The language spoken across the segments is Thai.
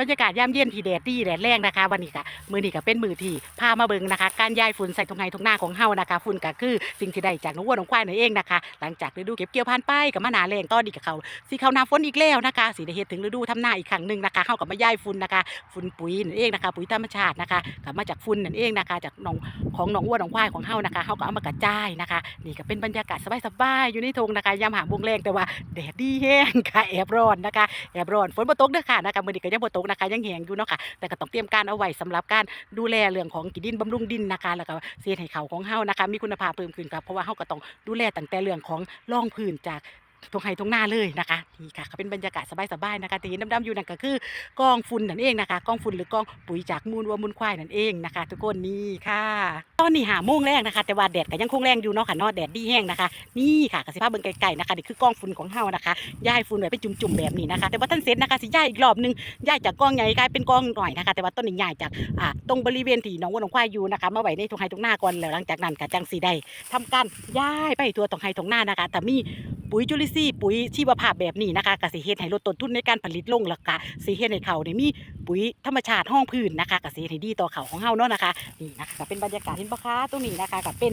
บรรยากาศยามเย็นที่แดดดีแดดแรงนะคะวันนี้ค่ะมือนี้ก็เป็นมือที่พามาเบิ่งนะคะ การย้ายฝุ่นใส่ตรงไห้ตรงหน้าของเฮานะคะฝุ่นก็คือสิ่งที่ได้จากน้องวัวน้องควายนั่นเองนะคะ หลังจากฤดูเก็บเกี่ยวผ่านไปกับมาหนาแรงตอนนี้กับเขาสีเขานาฝนอีกแล้วนะคะสีได้เฮ็ดถึงฤดูทำนาอีกครั้งหนึ่งนะคะเฮากับมาย้ายฝุ่นนะคะฝุ่นปุ๋ยนั่นเองนะคะ ปุ๋ยธรรมชาตินะคะกับมาจากฝุ่นนั่นเองนะคะ จากนองของหนองวัวหนองควายของเฮานะคะเฮาก็เอามากระจายนะคะ นี่ก็เป็นบรรยากาศสบายๆอยู่ในทงนะคะยามหาโมงแรงแต่ว่าแดดดีแห้งค่ะแอบร้อนนะคะแอบร้อนฝนบ่ตกเด้อค่ะนะคะมื้อนี้ก็ยังบ่ตกนะคะ ยังแหงอยู่เนาะค่ะแต่ก็ต้องเตรียมการเอาไว้สำหรับการดูแลเรื่องของกินดินบำรุงดินนะคะ แล้วก็เสียให้เขาของเฮานะคะ มีคุณภาพเพิ่มขึ้นครับเพราะว่าเฮาก็ต้องดูแลตั้งแต่เรื่องของร่องพื้นจาก ตรงไห้ตรงหน้าเลยนะคะนี่ค่ะก็เป็นบรรยากาศสบายๆนะคะที่เห็นดำๆอยู่นั่นก็คือกองฝุ่นนั่นเองนะคะกองฝุ่นหรือกองปุ๋ยจากมูลวัวมูลควายนั่นเองนะคะ ทุกคนนี่ค่ะตอนนี้หาโมงแรกนะคะ แต่ว่าแดดก็ยังคงแรงอยู่เนาะค่ะเนาะแดดดีแห้งนะคะ นี่ค่ะกสิภาพเบิ่งไกลๆนะคะนี่คือกองฝุ่นของเฮานะคะย้ายฝุ่นไว้เป็นจุ่มๆแบบนี้นะคะ แต่ว่าท่านเสร็จนะคะสิย้ายอีกรอบหนึงย้ายจากกองใหญ่กลายเป็นกองหน่อยนะคะ แต่ว่าต้นนี้ย้ายจากอ่าตรงบริเวณที่หนองวัวหนองควายอยู่นะคะมาไว้ในตรงไฮตรงหน้าก่อนแล้วหลังจากนั้นก็จังสีได้ทำการย้ายไปตัวตรงไฮตรงหน้านะคะแต่มี ปุ๋ยจุลินทรีย์ปุ๋ยชีวภาพแบบนี้นะคะกสิเฮ็ดให้ลดต้นทุนในการผลิตลงแล้วก็สิเฮ็ดให้เขาได้มีปุ๋ยธรรมชาติห้องพื้นนะคะกสิเฮ็ดให้ดีต่อเขาของเฮาเนาะนะคะนี่นะคะก็เป็นบรรยากาศเห็นปะคะตรงนี้นะคะก็เป็น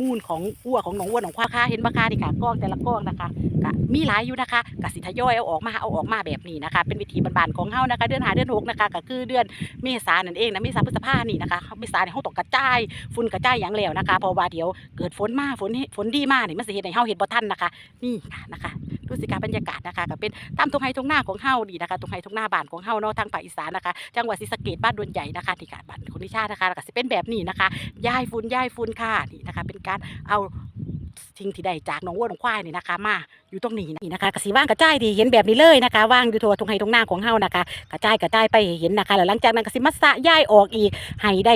มูลของอ้วของหนองอ้วนของควาค่าเห็นปะคะนี่ค่ะกล้องแต่ละกล้องนะคะกะมีหลายอยู่นะคะกสิทยอยเอาออกมาเอาออกมาแบบนี้นะคะ เป็นวิธีบานๆของเฮานะคะ เดือนหาเดือนหกนะคะก็คือเดือนเมษานนั่นเองนะเมษาพฤษภานี่นะคะเมษาเนี่ยเฮาต้องกระจายฝุ่นกระจายอย่างแล้วนะคะพอว่าเดี๋ยวเกิดฝนมาฝนฝนดีมาเนี่ยมันสิเห็นในเฮาเห็นบ่ทันนะคะ นี่ค่ะนะคะ ดูสิการบรรยากาศนะคะก็เป็นตามตรงไฮตรงหน้าของเฮาดีนะคะตรงไฮตรงหน้าบ้านของเฮาเนาะทางภาคอีสานนะคะ จังหวัดศรีสะเกษบ้านดวนใหญ่นะคะที่กาดบ้านคุณนิชานะคะแล้วก็สิเป็นแบบนี้นะคะย้ายฝุ่นย้ายฝุ่นค่ะนี่นะคะ เป็นการเอาสิ่งที่ได้จากหนองวัวหนองควายนี่นะคะ มาอยู่ตรงนี้นี่นะคะกระสิว่างกระจายดีเห็นแบบนี้เลยนะคะว่างอยู่ทั่วตรงไฮตรงหน้าของเฮานะคะ กระจายกระจายไปเห็นนะคะแล้วหลังจากนั้นก็สิมาสะย้ายออกอีกให้ได้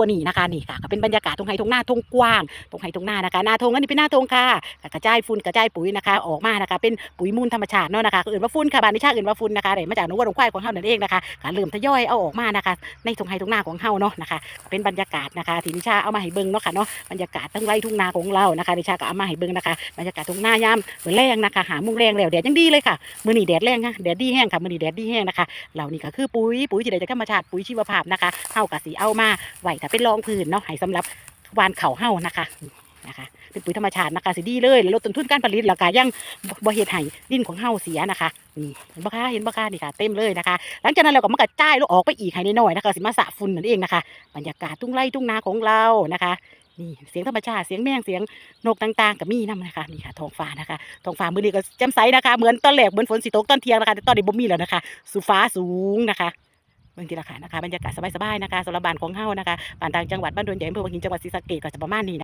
ว่านี้นะคะนี่ค่ะก็เป็นบรรยากาศตรงไฮตรงหน้าทงกว้างตรงไฮตรงหน้านะคะหน้าทงอันนี้เป็นหน้าทงค่ะก็กระจายฝุ่นกระจายปุ๋ยนะคะ ออกมานะคะ เป็นปุ๋ยมูลธรรมชาติเนาะนะคะอื่นว่าฝุ่นค่ะบานนิชาอื่นว่าฝุ่นนะคะได้มาจากนวัวหนองควายของเฮานั่นเองนะคะก็เริ่มทยอยเอาออกมานะคะ ในตรงไฮตรงหน้าของเฮาเนาะนะคะ เป็นบรรยากาศนะคะที่นิชาเอามาให้เบิ่งเนาะค่ะเนาะบรรยากาศทั้งไร่ทุ่งนาของเรานะคะนิชาก็เอามาให้เบิ่งนะคะบรรยากาศทุ่งนายามเหมือนแรงนะคะหามุงแรงแล้วแดดยังดีเลยค่ะมื้อนี้แดดแรงค่ะแดดดีแห้งค่ะมื้อนี้แดดดีแห้งนะคะเหล่านี้ก็คือปุ๋ยปุ๋ยที่ได้จากธรรมชาติปุ๋ยชีวภาพนะคะเฮากับสีเอามาไว้ถ้าเป็นรองพื้นเนาะให้สำหรับวานเขาเฮานะคะนะคะ เป็นปุ๋ยธรรมชาตินะคะสิดีเลยลดต้นทุนการผลิตแล้วก็ยังบ่เฮ็ดให้ดินของเฮาเสียนะคะนี่เห็นบ่คะเห็นบ่คะนี่ค่ะเต็มเลยนะคะ หลังจากนั้นเราก็มากระจายล้วออกไปอีกให้น้อยๆนะคะสิมาสะฝุ่นนั่นเองนะคะ บรรยากาศทุ่งไร่ทุ่งนาของเรานะคะนี่เสียงธรรมชาติเสียงแมงเสียงนกต่างๆก็มีนํนะคะนี่ค่ะท้องฟ้านะคะท้องฟ้ามือนี้ก็แจ่มใสนะคะเหมือนตอนแรกเหมือนฝนสิตกตอนเที่ยงนะคะแต่ตอนนี้บ่มีแล้วนะคะสูฟ้าสูงนะคะ เบิ่งทีละค่ะนะคะบรรยากาศสบายๆนะคะสำหรับบ้านของเฮานะคะบ้านต่างจังหวัดบ้านดวนใหญ่อำเภอวังหินจังหวัดศรีสะเกษก็จะประมาณนี้นะ